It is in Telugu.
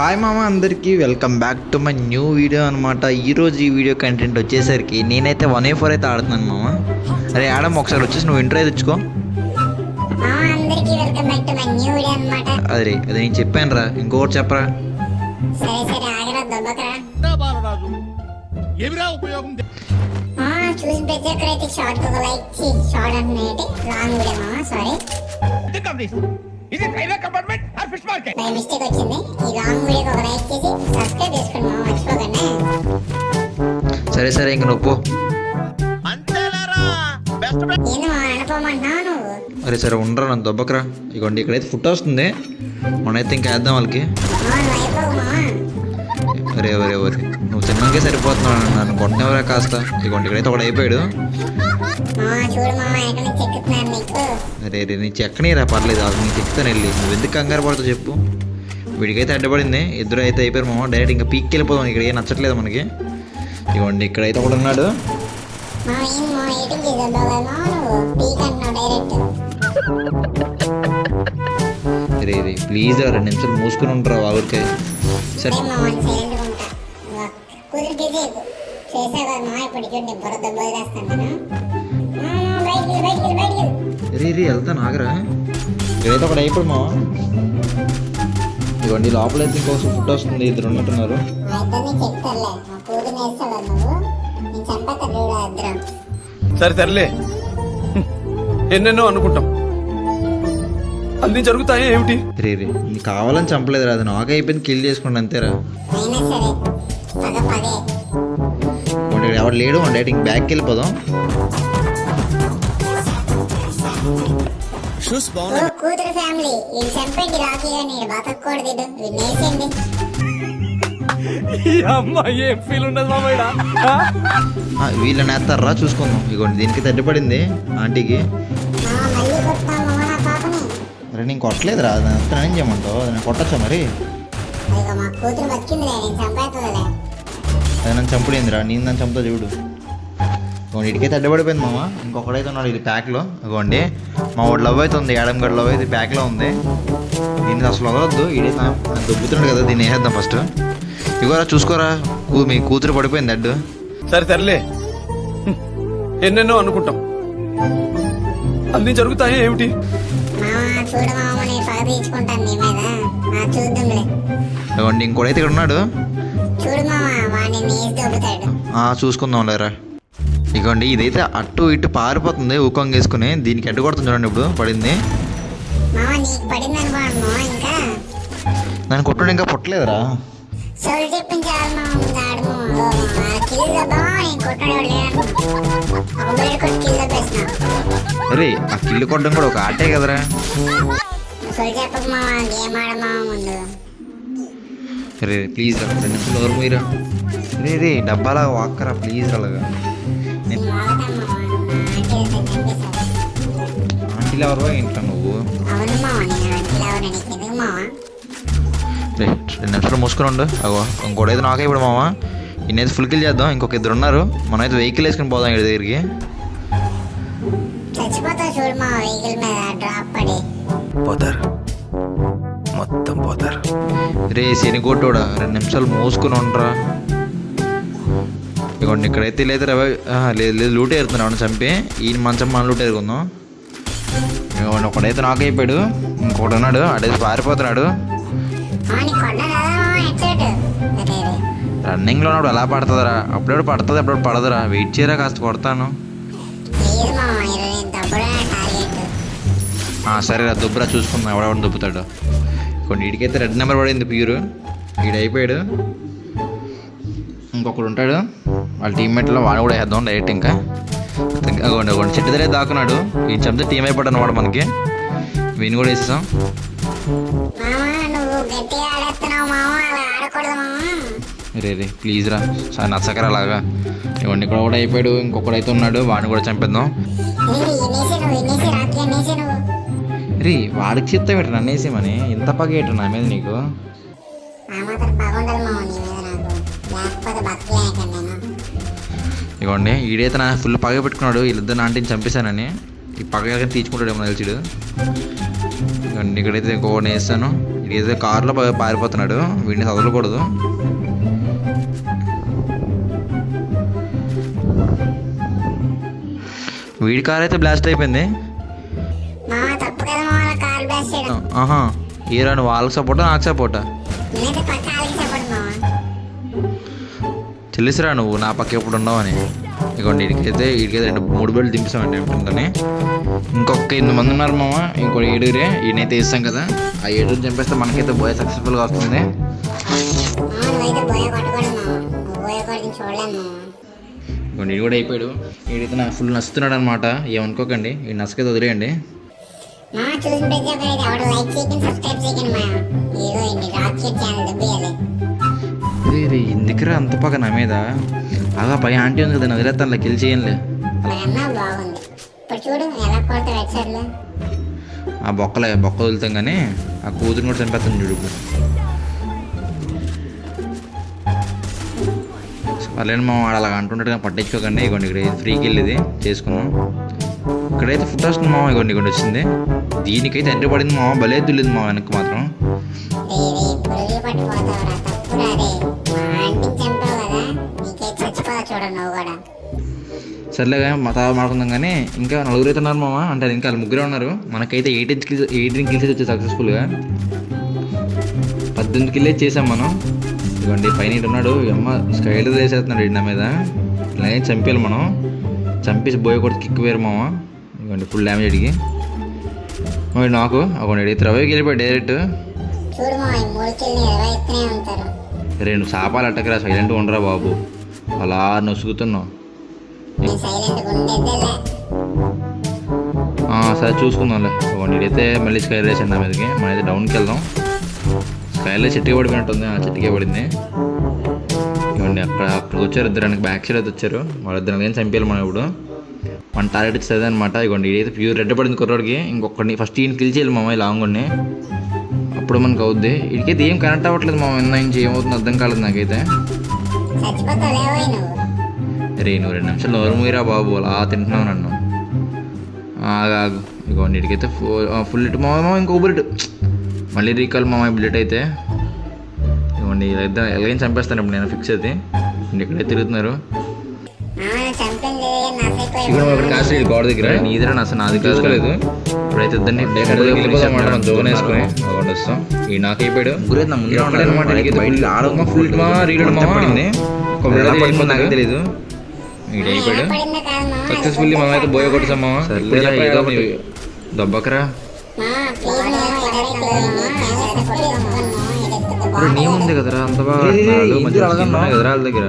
హాయ్ మామ అందరికీ welcome back to my new video అనమాట ఈరోజు ఈ వీడియో కంటెంట్ వచ్చేసరికి నేనైతే వన్ ఏ ఫోర్ అయితే ఆడుతున్నాను మామ. అరే ఆడమ్ ఒకసారి వచ్చేసి నువ్వు ఇంటర్ అయితే తెచ్చుకో. అదే అది నేను చెప్పాను రా ఇంకొకటి చెప్పరా? సరే సరే ఆగరా దొబ్బకరా. బాలరాజు ఏమిరా ఉపయోగం మా చూసిన ప్రతి ఒక్కరైతే షార్ట్ ఒక లైక్ షార్ట్ అంటున్నాయి లాంగ్ వీడియో మామ సారీ ఇది railway compartment or fish market by mistake వచ్చింది. ఈ లాంగ్ వీడియోకి ఒక లైక్ చేసి సబ్స్క్రైబ్ చేసుకోండి మామ మర్చిపోకండి. సరే సరే ఇంక నువ్వు పో. అంతేలేరా బెస్ట్ ఏంది మా అనుకోమంటున్నావు నువ్వు? అరే సరే ఉండరా నన్ను దొబ్బకరా. ఇగోండి ఇక్కడైతే ఫుట్ వస్తుంది మనైతే ఇంకా వేద్దాం వాళ్ళకి. మా అరే ఎవరే ఎవరే? నువ్వు తిన్నాకే సరిపోతున్నావు నన్ను కొట్టనివరా కాస్త? ఇగోండి ఇక్కడైతే ఒకడు అయిపోయాడు. అరే రే నీ చెక్కనీరా పర్లేదు. అది నీకు చెప్తాను వెళ్ళి. నువ్వు ఎందుకు కంగారు పడుతావు చెప్పు. వీడికైతే అడ్డపడింది. ఇద్దరు అయితే అయిపోయారు మామ. డైరెక్ట్ ఇంకా పీక్కి వెళ్ళిపోదాం ఇక్కడ ఏం నచ్చట్లేదు మనకి. ఇవ్వండి ఇక్కడైతే ఒకడు ఉన్నాడు. రే రే ప్లీజ్ రెండు నిమిషాలు మూసుకుని ఉంటారా వాళ్ళకి సరే. ఏం మామ సైలెంట్ ఉంటా. కుదిరితే చేయకు చేసా కదా మా ఇప్పుడు చూడండి బుర్ర దెబ్బలు నేను. రే రే వెళ్తాను ఆగరా. ఇక్కడైతే ఒకడు అయిపోయాడు మామ ఇవ్వండి లోపల అయితే ఇంకో ఫుడ్ వస్తుంది ఇద్దరు ఉన్నట్టున్నారు. మా మా సరే సర్లే. ఎన్నెన్నో అనుకుంటాం. అన్ని జరుగుతాయి ఏమిటి? రే రే నీకు కావాలని చంపలేదురా అది నాకు అయిపోయింది కిల్ చేసుకోండి అంతేరా. ఎవడు లేడు డైరెక్ట్ బ్యాక్కి వెళ్ళిపోదాం. ఓ కూతురు ఫ్యామిలీ ఇది చంపేటి రాకీ బతకూడదు ఇడు వినేసేయండి ఈ అమ్మాయి ఏం ఫీల్ ఉండదు మామయ్య ఆ, వీళ్ళని వేస్తారా? చూసుకుందాం. ఇగోండి దీనికి తడ్డిపడింది ఆంటీకి. అరే నేను కొట్టలేదురా. అది అంతా ఏం చేయమంటావు? నేను కొట్టచ్చా మరి? నేను నన్ను చంపుడిందిరా? నేను నన్ను చంపుతా చూడు. ఇటుకైతే అడ్డపడిపోయింది మామ. ఇంకొకడైతే ఉన్నాడు ఇది ప్యాక్లో ఇగోండి మా వాడు లవ్ అవుతుంది యాడమ్ గడ్ లవ్ అయితే ప్యాక్లో ఉంది. దీన్ని అసలు వదలొద్దు ఇది దొబ్బుతున్నాడు కదా దీన్ని వేసేద్దాం ఫస్ట్ ఇగోరా చూసుకోరా మీ కూతురు పడిపోయింది అడ్డు. సరే సర్లే. ఎన్నెన్నో అనుకుంటాం. అన్ని జరుగుతాయి ఏమిటి? మామ చూడు మామ నేను పగ తీర్చుకుంటాను నీ మీద. ఆ చూద్దాంలే. ఇగోండి ఇంకోడైతే ఇక్కడ ఉన్నాడు. చూడు మామ వాడిని నేసి దొబ్బుతాడు. ఆ, చూసుకుందాం లేరా. ఇగోండి ఇదైతే అటు ఇటు పారిపోతుంది ఊకంగా వేసుకుని. దీనికి అడ్డు కొడుతుంది చూడండి ఇప్పుడు పడింది. దాన్ని కొట్టడం ఇంకా పుట్టలేదురా. అరే ఆ కిల్లు కొట్టడం కూడా ఒక ఆటే కదరా. రే ప్లీజ్ రా రెండు నిమిషాలు ఎవరు మీరా రే రే డబ్బాలా వాక్కరా ప్లీజ్ అలాగా. ఆంటీలు ఎవరు నువ్వు రెండు నిమిషాలు మూసుకుని ఉండు అగో ఇంకోటైతే నాకే ఇప్పుడు మామ ఇన్నైతే ఫుల్ కిల్ చేద్దాం. ఇంకొక ఇద్దరు ఉన్నారు. మనమైతే వెహికల్ వేసుకుని పోదాం ఇక్కడ దగ్గరికి. చచ్చిపోతావు చూడు మామ వెహికల్ మీద డ్రాప్ పడి. పోతారు. మొత్తం పోతారు. రే శనిగొట్టోడా రెండు నిమిషాలు మూసుకుని ఉండరా ఇగోండి ఇక్కడైతే లేదు రవి లేదు లేదు లూట్ ఏరుతున్నాడు చంపి. ఈయన మంచం మన లూట్ ఏరుకుందాం. ఇగోండి ఒకడైతే నాకు అయిపోయాడు. ఇంకొకటి ఉన్నాడు అడైతే పారిపోతున్నాడు. రన్నింగ్లో ఉన్నప్పుడు ఎలా పడుతుందిరా. అప్పుడప్పుడు పడుతుంది అప్పుడప్పుడు పడదురా. వెయిట్ చేయరా కాస్త కొడతాను. సరేరా దుబ్బరా చూసుకుందాం ఎవడెవడు దుబ్బుతాడు. కొన్ని వీడికైతే రెడ్ నెంబర్ పడింది ప్యూర్ వీడు అయిపోయాడు ఇంకొకడు ఉంటాడు. వాళ్ళ టీమ్మేట్లో వాడు కూడా వేద్దాం డైరెక్ట్ ఇంకా. ఇంకా అగోండి అగోండి. చెట్టు దగ్గర దాక్కున్నాడు. ఈ చెప్తే టీం అయిపోయాడు అనమాట మనకి. వీని కూడా వేసేసాం మామ నువ్వు గట్టిగా ఆడేస్తున్నావు మామ అలా ఆడకూడదు మామ. రే రే ప్లీజ్ రా. సార్ నచ్చకరా అలాగా. ఇవ్వండి ఇక్కడ కూడా అయిపోయాడు. ఇంకొకడు అయితే ఉన్నాడు. వాడిని కూడా చంపేద్దాం. రే వాడికి చెప్తా పెట్టు నన్ను వేసేమని ఇంత పగేటు నా మీద నీకు? ఇగోండి ఈడైతే నా ఫుల్ పగ పెట్టుకున్నాడు వీళ్ళిద్దరు ఆంటీని చంపేశానని. ఈ పగ తీర్చుకుంటాడు ఏమో తెలిసిడు. ఇగోండి ఇక్కడైతే ఇంకొకటి వేస్తాను. ఏదో కారులో పారిపోతున్నాడు వీడిని చదవకూడదు. వీడి కార్ అయితే బ్లాస్ట్ అయిపోయింది. ఆహా ఈరా నువ్వు వాళ్ళకి సపోర్టా నాకు సపోర్టా తెలుసురా నువ్వు? నా పక్క ఎప్పుడు ఉండవని. ఇదిగోండి వీడికైతే వీడికైతే రెండు మూడు బెల్ట్ దింపిస్తామండి ఉంటుందని ఇంకొక ఎనిమిది మంది ఉన్నారు మామ ఇంకో ఏడుగురే. ఈయనైతే ఇస్తాం కదా. ఆ ఏడుగురు చంపేస్తే మనకైతే బోయ సక్సెస్ఫుల్గా వస్తుంది. మామ ఇది కూడా అయిపోయాడు. ఈడైతే నాకు ఫుల్ నచ్చుతున్నాడు అనమాట ఏమనుకోకండి ఈ నచ్చకైతే వదిలేయండి. మా చూసిన లైక్ చేయండి సబ్స్క్రైబ్ చేయండి మా ఏదో ఇండి ఛానల్ దెబ్బేయాలి ఎందుకురా అంత పక్క నా మీద? అలా పై ఆంటీ ఉంది కదా నేను వదిలేస్తాను కిల్ చేయంలే. మా అన్న బాగుంది. ఇప్పుడు చూడు ఎలా కొడతా వెబ్సైట్లో ఆ బొక్కలే బొక్క వదులుతాం కానీ ఆ కూతురు కూడా చంపేస్తాను చూడు. పర్లేదు మా వాడు అలా అంటుంటాడు కానీ పట్టించుకోకండి ఇగోండి ఇక్కడ ఫ్రీకి వెళ్ళేది చేసుకున్నాం ఇక్కడైతే ఫుడ్ వస్తుంది మామ ఇగోండి ఇగోండి వచ్చింది. దీనికైతే ఎంటర్ పడింది మామ భలే తుల్లింది మా వెనక్కి మాత్రం. నువ్వు కూడా. సర్లేగా మా తాత మాడుకుందాం కానీ ఇంకా నలుగురు అయితే ఉన్నారు మామ. అంటే ఇంకా వాళ్ళు ముగ్గురే ఉన్నారు. మనకైతే ఎయిటీన్ కిల్స్ ఎయిటీన్ కిల్స్ వచ్చాయి సక్సెస్ఫుల్గా పద్దెనిమిది కిల్లే చేసాం మనం. ఇదిగోండి పైన ఉన్నాడు. అమ్మ స్కైలర్ వేసేస్తున్నాడు నా మీద. ఇలా ఏం చంపేయాలి మనం. చంపేసి బోయ కొట్టి కిక్ వేరు మామ. ఇదిగోండి ఫుల్ డ్యామేజ్ అడిగి. మరి నాకు. అక్కడ డైరెక్ట్ కిల్ని ఇరవై ఎత్తునే ఉంటారు. రెండు సాపాలు అట్టకరా సైలెంట్గా ఉండరా బాబు. అలా నొసుగుతున్నావు. నేను సైలెంట్గా ఉండేదేలే ఆ, సరే చూసుకుందాంలే. ఇదైతే మళ్ళీ స్కై రేస్ నా మీదకి. మనైతే డౌన్కి వెళ్దాం. స్కైలో చెట్టుకి పడిపోయినట్టుంది. ఆ చెట్టుకే పడింది. ఇవ్వండి అక్కడ అక్కడికి వచ్చారు ఇద్దరు. వెనక బ్యాక్ సైడ్ అయితే వచ్చారు. వాళ్ళిద్దరు ఏం చంపేయాలి మనం ఇప్పుడు. మన టార్గెట్ ఇస్తుంది అనమాట ఇవ్వండి ఇదైతే ప్యూర్ రెడ్ పడింది కుర్రోడికి. ఇంకొకటి ఫస్ట్ ఈయన కిల్ చేయాలి మామ లాంగ్ ఉండి అప్పుడు మనకు అవుద్ది. ఇడికైతే ఏం కనెక్ట్ అవ్వట్లేదు మామ ఎన్న నుంచి ఏమవుతుంది అర్థం కాలేదు నాకైతే. రే నువ్వు రెండు నిమిషాలు నోరు మూయిరా బాబు అలా తింటున్నావు నన్ను. ఆగాగు ఆగు. నీటికైతే ఫుల్ ఇటు. మామ ఇంకో బుల్లెట్. మళ్ళీ రీకాల్ మామ బుల్లెట్ అయితే. ఇవ్వండి ఇద్దరు ఎలాగైనా చంపేస్తాను ఇప్పుడు నేను ఫిక్స్ అయితే. ఇక్కడే తిరుగుతున్నారు? ఇక్కడ ఒకటి కాస్ట్ గోడ దగ్గర. నీదిరా అసలు నాది కాదు లేదు ఇప్పుడైతే ఇద్దరిని వెళ్ళిపోదాం మనం జోన్ వేసుకొని. ఒకటి వస్తాం. ఈ నాకు అయిపోయాడు. గురే నా ముందు అనమాట ఫుల్ మా రీడ్ మా పడింది. ఒక నాకు తెలియదు మామ? సక్సెస్ఫుల్లీ మనం అయితే బోయ కొట్టేసాం మామ. ఏదో ఒకటి. దొబ్బకరా? నీ ఉంది కదరా. అంత బాగా కదరా వాళ్ళ దగ్గర?